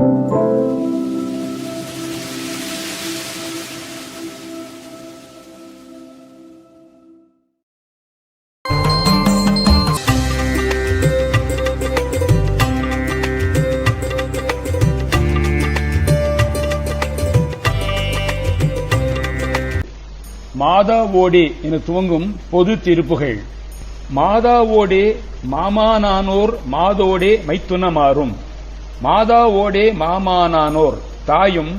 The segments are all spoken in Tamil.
மாதாவோடி என துவங்கும் பொது திருப்புகள். மாதாவோடே மாமானானோர் மாதோடே மைத்துனமாறும் மாதாவோடே மாமானானோர். தாயும்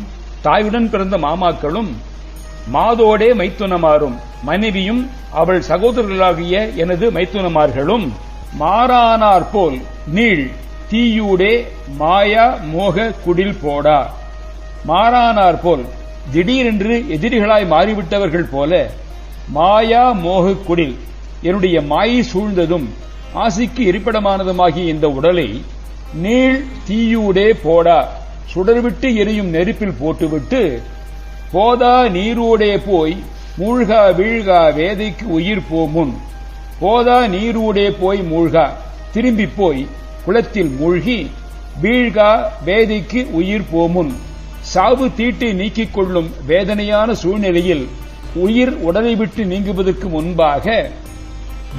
தாயுடன் பிறந்த மாமாக்களும் மாதோடே மைத்துனமாறும் மனைவியும் அவள் சகோதரர்களாகிய எனது மைத்துனமார்களும் மாறானார் போல் நீள் தீயூடே மாயா மோக குடில் போடா. மாறானார் போல் திடீரென்று எதிரிகளாய் மாறிவிட்டவர்கள் போல மாயா மோக குடில். என்னுடைய மாயை சூழ்ந்ததும் ஆசிக்கு இருப்பிடமானதுமாகிய இந்த உடலை நீள் தீயூடே போடா. சுடர்விட்டு எரியும் நெருப்பில் போட்டுவிட்டு போதா நீரூடே போய் மூழ்கா வீழ்கா வேதைக்கு உயிர் போமுன். போதா நீரூடே போய் மூழ்கா. திரும்பி போய் குளத்தில் மூழ்கி வீழ்கா வேதைக்கு உயிர் போமுன். சாவு தீட்டை நீக்கிக் கொள்ளும் வேதனையான சூழ்நிலையில் உயிர் உடலை விட்டு நீங்குவதற்கு முன்பாக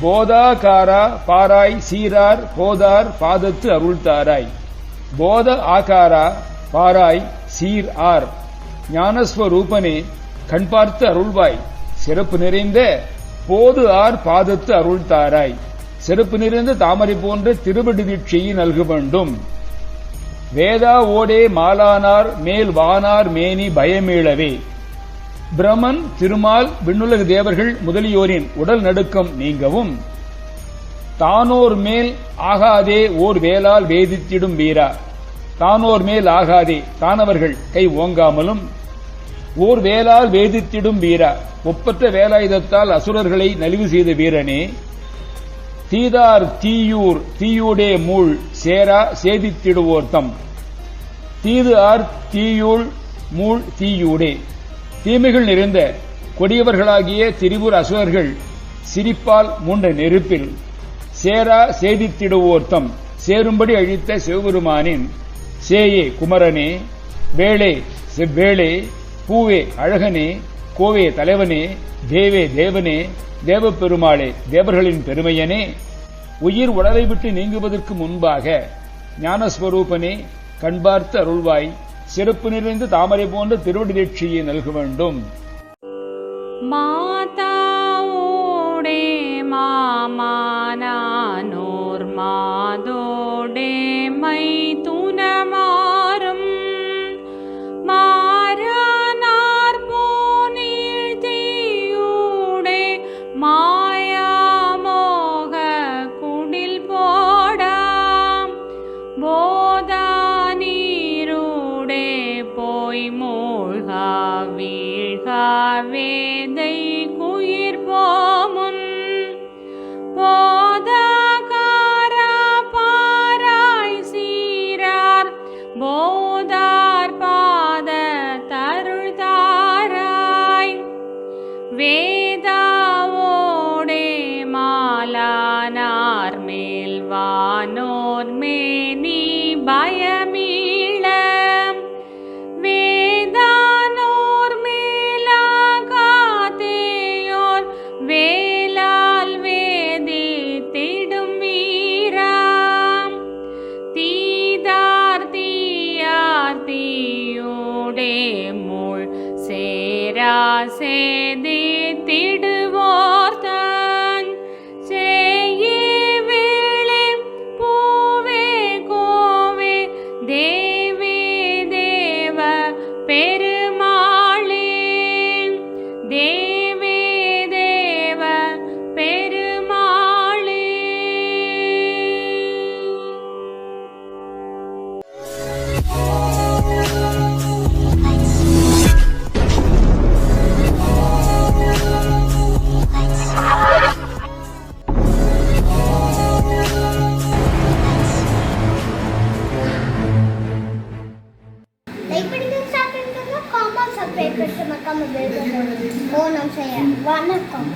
போதாகாரா பாராய் சீரார் போதார் பாதத்து அருள்தாராய். போத ஆகாரா பாராய் சீர் ஆர். ஞானஸ்வரூபனே கண் பார்த்து அருள்வாய். சிறப்பு நிறைந்த போது ஆர் பாதத்து அருள்தாராய். சிறப்பு நிறைந்த தாமரை போன்ற திருவடி தீட்சையை நல்க வேண்டும். வேதா ஓடே மாலானார் மேல் வானார் மேனி பயமீளவே. பிரமன் திருமால் விண்ணுலக தேவர்கள் முதலியோரின் உடல் நடுக்கம் நீங்கவும் தானோர் மேல் ஆகாதே ஓர் வேலால் வேதித்திடும் வீரா. தானோர் மேல் ஆகாதே தானவர்கள் கை ஓங்காமலும் ஓர் வேலால் வேதித்திடும் வீரா. ஒப்பற்ற வேலாயுதத்தால் அசுரர்களை நலிவு செய்த வீரனே தீதார் தீயூர் தீயூடே மூள் சேரா சேதித்திடுவோர்த்தம் தீது ஆர் தீயூள் மூள் தீயூடே. தீமைகள் நிறைந்த கொடியவர்களாகிய திரிபுர அசுரர்கள் சிரிப்பால் மூண்ட நெருப்பில் சேரா சேதித்திடுவோர்த்தம் சேரும்படி அழித்த சிவபெருமானின் சேயே குமரனே வேளே செவ்வேளே பூவே அழகனே கோவே தலைவனே தேவே தேவனே தேவப்பெருமாளே தேவர்களின் பெருமையனே உயிர் உடலை விட்டு நீங்குவதற்கு முன்பாக ஞானஸ்வரூபனே கண்பார்த்து அருள்வாய் சிறப்பு நிறைந்து தாமரை போன்ற திருவடி தீட்சையை நல்க வேண்டும். மாதாவோடே மாமானானோர் மாதோடே மைத்துனமாறும் சேரா திடுவோ வணக்கம்